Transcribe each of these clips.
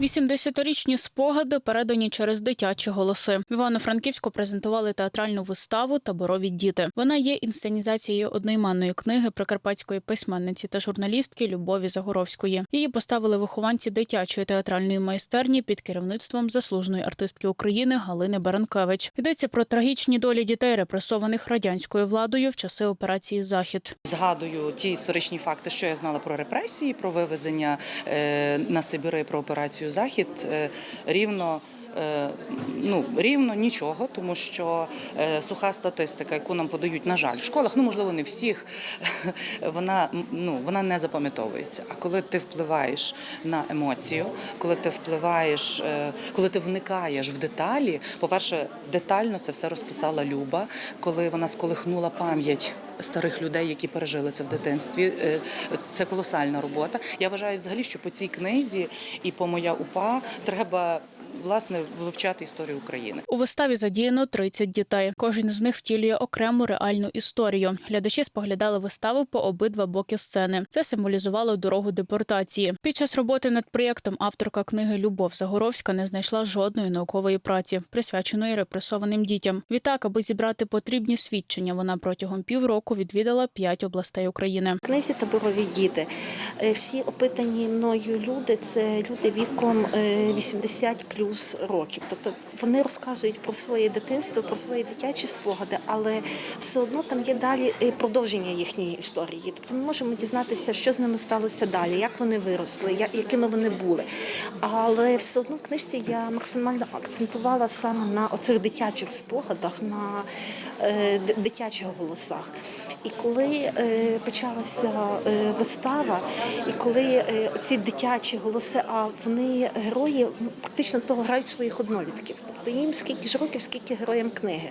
80-річні спогади передані через дитячі голоси. В Івано-Франківську презентували театральну виставу Таборові діти. Вона є інсценізацією одноіменної книги прикарпатської письменниці та журналістки Любові Загоровської. Її поставили вихованці дитячої театральної майстерні під керівництвом заслуженої артистки України Галини Баранкевич. Йдеться про трагічні долі дітей, репресованих радянською владою в часи операції Захід. Згадую ті історичні факти, що я знала про репресії, про вивезення е, на Сибири, про операцію Захід. Е, рівно. Е, Ну, рівно нічого, тому що е, суха статистика, яку нам подають, на жаль, в школах, ну можливо, не всіх, вона ну вона не запам'ятовується. А коли ти впливаєш на емоцію, коли ти впливаєш, е, коли ти вникаєш в деталі, по-перше, детально це все розписала Люба, коли вона сколихнула пам'ять старих людей, які пережили це в дитинстві. Це колосальна робота. Я вважаю взагалі, що по цій книзі і по моя упа треба власне вивчати історію України. У виставі задіяно 30 дітей. Кожен з них втілює окрему реальну історію. Глядачі споглядали виставу по обидва боки сцени. Це символізувало дорогу депортації. Під час роботи над проєктом авторка книги Любов Загоровська не знайшла жодної наукової праці, присвяченої репресованим дітям. Відтак, аби зібрати потрібні свідчення, вона протягом півроку відвідала п'ять областей України. Книзі таборові діти. Е, Всі опитані мною люди це люди віком е, 80 плюс років. Тобто вони розказують про своє дитинство, про свої дитячі спогади, але все одно там є далі продовження їхньої історії. Тобто ми можемо дізнатися, що з ними сталося далі, як вони виросли, якими вони були. Але все одно в книжці я максимально акцентувала саме на оцих дитячих спогадах, на е, дитячих голосах. І коли е, почалася е, вистава, і коли ці дитячі голоси, а вони герої м, практично того грають своїх однолітків. Тобто їм скільки ж років, скільки героям книги.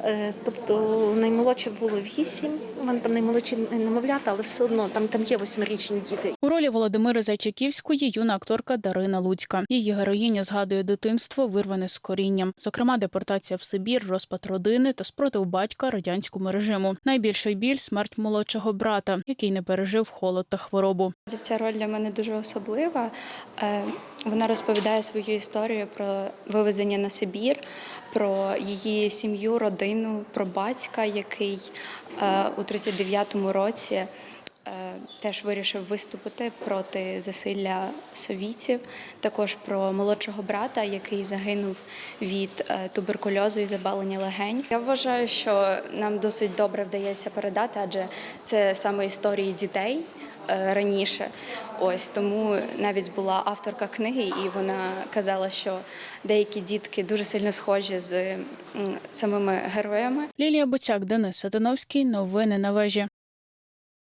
Е, тобто наймолодше було вісім, у мене там наймолодші немовлята, але все одно там, там є восьмирічні діти. У ролі Володимири Зайчиківської юна акторка Дарина Луцька. Її героїня згадує дитинство, вирване з корінням, зокрема депортація в Сибір, розпад родини та спротив батька радянському режиму. Найбільший біль смерть молодшого брата, який не пережив холод та хворобу. Ця роль для мене дуже особлива. Е, Вона розповідає свою історію про вивезення на Сибір, про її сім'ю, родину, про батька, який е, у 39-му році е, теж вирішив виступити проти засилля совітів. Також про молодшого брата, який загинув від е, туберкульозу і забалення легень. Я вважаю, що нам досить добре вдається передати, адже це саме історії дітей раніше. Ось тому навіть була авторка книги, і вона казала, що деякі дітки дуже сильно схожі з самими героями. Лілія Буцяк, Денис Сатановський. Новини на вежі.